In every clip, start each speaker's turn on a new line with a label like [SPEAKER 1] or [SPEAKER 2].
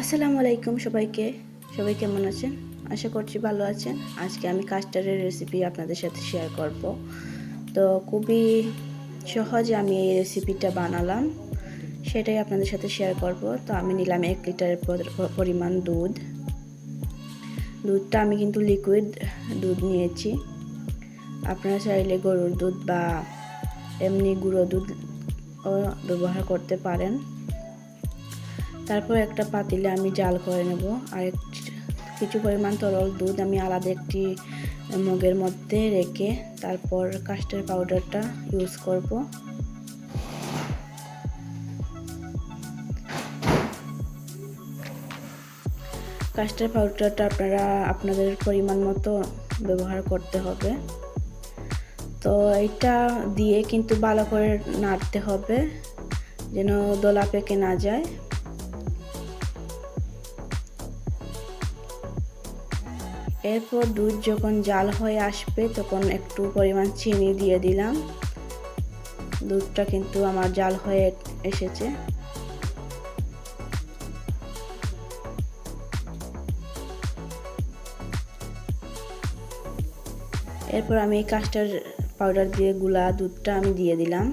[SPEAKER 1] আসসালামু আলাইকুম সবাইকে। সবাই কেমন আছেন? আশা করছি ভালো আছেন। আজকে আমি কাস্টার্ডের রেসিপি আপনাদের সাথে শেয়ার করব। তো খুবই সহজে আমি এই রেসিপিটা বানালাম। সেটাই আপনাদের সাথে শেয়ার করব। তো আমি নিলাম এক লিটারের পর- পরিমাণ দুধ। দুধটা আমি কিন্তু লিকুইড দুধ নিয়েছি। আপনারা চাইলে গরুর দুধ বা এমনি গুঁড়ো দুধ ব্যবহার করতে পারেন। তারপর একটা পাতিলে আমি জাল করে নেব আর কিছু পরিমাণ তরল দুধ আমি আলাদা একটি মগের মধ্যে রেখে তারপর কাস্টার্ড পাউডারটা ইউজ করব। কাস্টার্ড পাউডারটা আপনারা আপনাদের পরিমাণ মতো ব্যবহার করতে হবে। তো এটা দিয়ে কিন্তু ভালো করে নাড়তে হবে, যেন দোলা পেকে না যায়। এরপর দুধ যখন জাল হয়ে আসবে, তখন একটু পরিমাণ চিনি দিয়ে দিলাম। দুধটা কিন্তু আমার জাল হয়ে এসেছে। এরপর আমি কাস্টার্ড পাউডার দিয়ে গুলা দুধটা আমি দিয়ে দিলাম।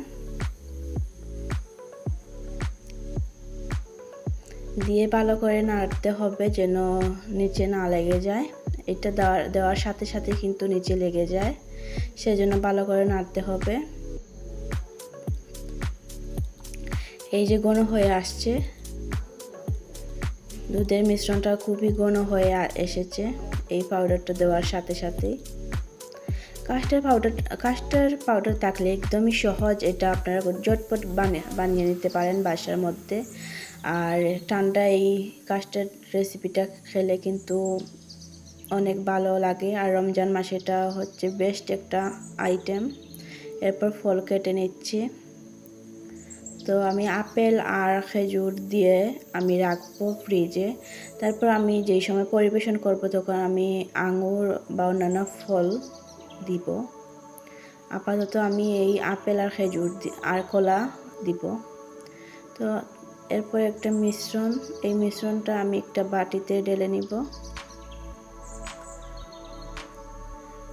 [SPEAKER 1] দিয়ে ভালো করে নাড়তে হবে যেন নিচে না লেগে যায়। এটা দেওয়ার দেওয়ার সাথে সাথে কিন্তু নিচে লেগে যায়। সেজন্য ভালো করে নাড়তে হবে। এই যে ঘন হয়ে আসছে, দুধের মিশ্রণটা খুবই ঘন হয়ে এসেছে এই পাউডারটা দেওয়ার সাথে সাথেই। কাস্টার পাউডার কাস্টার পাউডার থাকলে একদমই সহজ, এটা আপনারা জটপট বানিয়ে বানিয়ে নিতে পারেন বাসার মধ্যে। আর ঠান্ডা এই কাস্টার্ড রেসিপিটা খেলে কিন্তু অনেক ভালো লাগে। আর রমজান মাসে এটা হচ্ছে বেস্ট একটা আইটেম এরপর ফল কেটে নিচ্ছি। তো আমি আপেল আর খেজুর দিয়ে আমি রাখব ফ্রিজে তারপর আমি যেই সময় পরিবেশন করব তখন আমি আঙুর বা অন্যান্য ফল দিব। আপাতত আমি এই আপেল আর খেজুর আর কলা দিব। তো এরপর একটা মিশ্রণ। এই মিশ্রণটা আমি একটা বাটিতে ঢেলে নিব।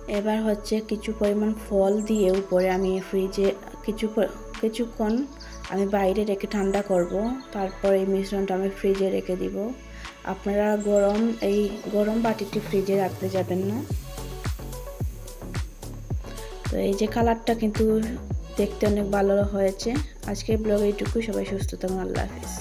[SPEAKER 1] এবার হচ্ছে কিছু পরিমাণ ফল দিয়ে উপরে আমি ফ্রিজে কিছু কিছুক্ষণ আমি বাইরে রেখে ঠান্ডা করব। তারপর এই মিশ্রণটা আমি ফ্রিজে রেখে দিব। আপনারা গরম, এই গরম বাটিটি ফ্রিজে রাখতে যাবেন না। তো এই যে কালারটা কিন্তু দেখতে অনেক ভালো হয়েছে। আজকের ব্লগ এইটুকু সবাই সুস্থ থাকুন। আল্লাহ হাফিজ।